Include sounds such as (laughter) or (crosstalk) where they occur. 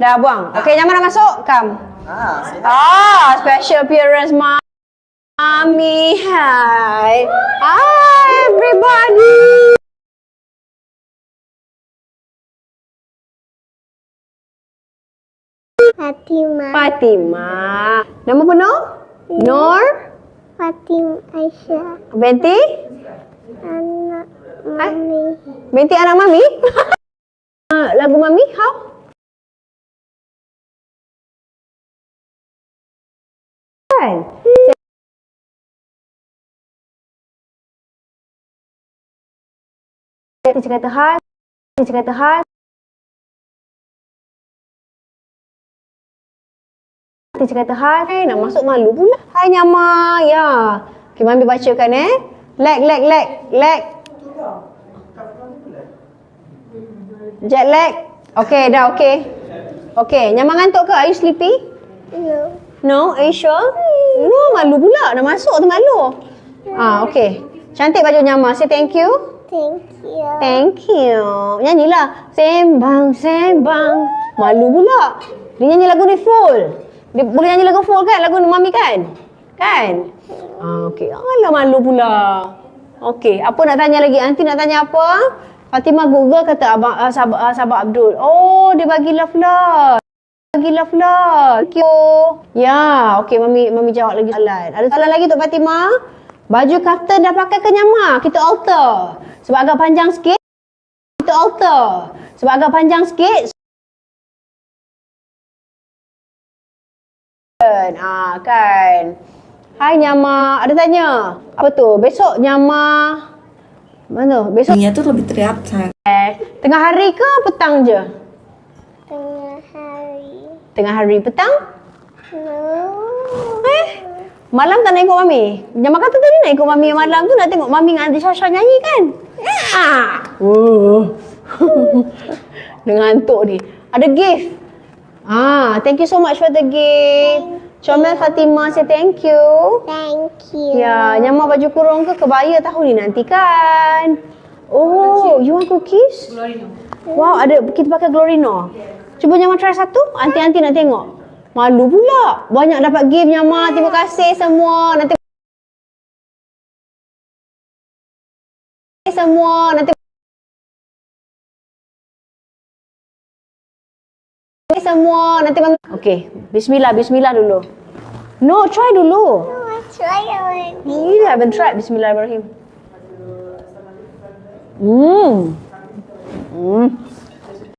Dah buang. Okey, Nyaman nak masuk? Come. Ah, Ah, special appearance Mami. Hi. Hi, everybody. Fatima. Fatimah. Nama penuh? Nur Fatim Aisyah. binti Anak Mami. binti anak mami. Ah, (laughs) Lagu mami how? Kan? Teacher kata hai. Teacher kata hai. Teacher kata hai. Nak masuk malu pula. Hai Nyama. Ya. Okay, Mami bacakan eh. Leg, leg, leg. Leg. Jet lag. Okay, dah okay. Okay, Nyama ngantuk ke? Are you sleepy? No. No, are you sure? No, malu pula. Dah masuk tu malu. Ah, okay. Cantik baju Nyama. Say thank you. Thank you. Thank you. Nyanyilah. Sembang, sembang. Malu pula. Dia nyanyi lagu ni full. Dia boleh nyanyi lagu full kan? Lagu Mami kan? Kan? Ah, okay. Alah malu pula. Okay. Apa nak tanya lagi? Nanti nak tanya apa? Fatimah Google kata abang, uh, sahabat, uh, sahabat Abdul. Oh, dia bagi love love. Bagi love. Thank you. Ya, okay. Mami mami jawab lagi soalan. Ada soalan lagi Tok Fatimah? Baju kaftan dah pakai ke nyama? Kita alter. Sebab agak panjang sikit. Kita alter. Sebab agak panjang sikit. Ah, kan. Hai Nyama, ada tanya. Apa tu? Besok Nyama mana? Besok Nia tuh lebih teriak eh, tengah hari ke petang je? Tengah hari. Petang? No. Eh, malam tak nak ikut Mami? Nyama kata tadi nak ikut Mami malam tu nak tengok Mami dengan Aunty Shasha nyanyi kan? Ah. Oh. (laughs) Dengan ngantuk ni. Ada gift. Ah, thank you so much for the gift. Comel Fatimah say thank you. Thank you. Ya, nyama baju kurung ke kebaya tahun ni nanti kan? Oh, you want cookies? Glorino. Wow, ada kita pakai Glorino. Cuba nyama try satu. Anti-anti nak tengok. Malu pula. Banyak dapat gift nyama. Terima kasih semua. Nanti semua nanti semua nanti mami okey bismillah bismillah dulu no try dulu I try already. You haven't tried Bismillahirrahmanirrahim. Hmm. Hmm.